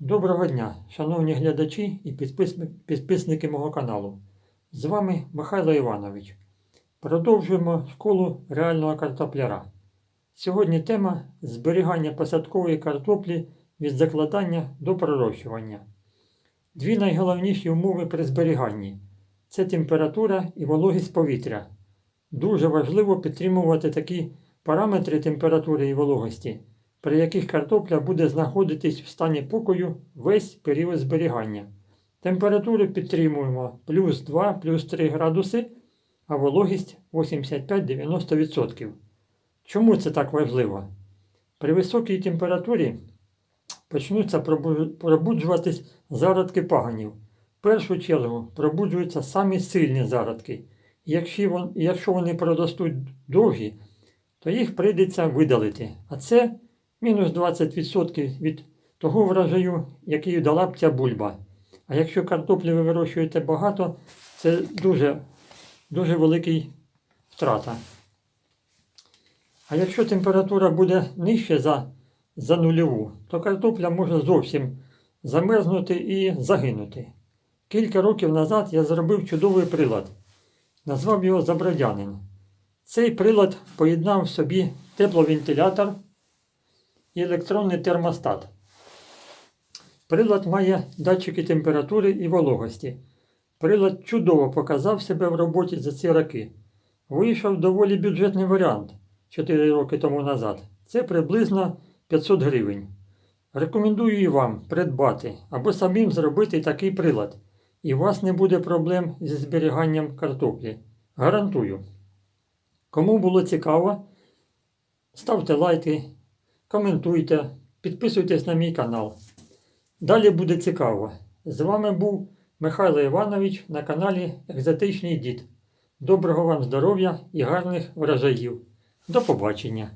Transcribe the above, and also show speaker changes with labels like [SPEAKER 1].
[SPEAKER 1] Доброго дня, шановні глядачі і підписники мого каналу. З вами Михайло Іванович. Продовжуємо школу реального картопляра. Сьогодні тема зберігання посадкової картоплі від закладання до пророщування. Дві найголовніші умови при зберіганні це температура і вологість повітря. Дуже важливо підтримувати такі параметри температури і вологості, при яких картопля буде знаходитись в стані покою весь період зберігання. Температуру підтримуємо плюс 2, плюс 3 градуси, а вологість 85-90%. Чому це так важливо? При високій температурі почнуться пробу- пробуджуватись зародки паганів. В першу чергу пробуджуються самі сильні зародки. Якщо, вони проростуть довгі, то їх прийдеться видалити. А це мінус 20% від того врожаю, який дала б ця бульба. А якщо картоплі ви вирощуєте багато, це дуже, дуже великий втрата. А якщо температура буде нижче за, за нульову, то картопля може зовсім замерзнути і загинути. Кілька років назад я зробив чудовий прилад. Назвав його Забродянин. Цей прилад поєднав в собі тепловентилятор і електронний термостат. Прилад має датчики температури і вологості. Прилад чудово показав себе в роботі за ці роки. Вийшов доволі бюджетний варіант 4 роки тому назад. Це приблизно 500 гривень. Рекомендую і вам придбати або самим зробити такий прилад. І у вас не буде проблем зі зберіганням картоплі. Гарантую. Кому було цікаво, ставте лайки, коментуйте, підписуйтесь на мій канал. Далі буде цікаво. З вами був Михайло Іванович на каналі Екзотичний Дід. Доброго вам здоров'я і гарних врожаїв. До побачення!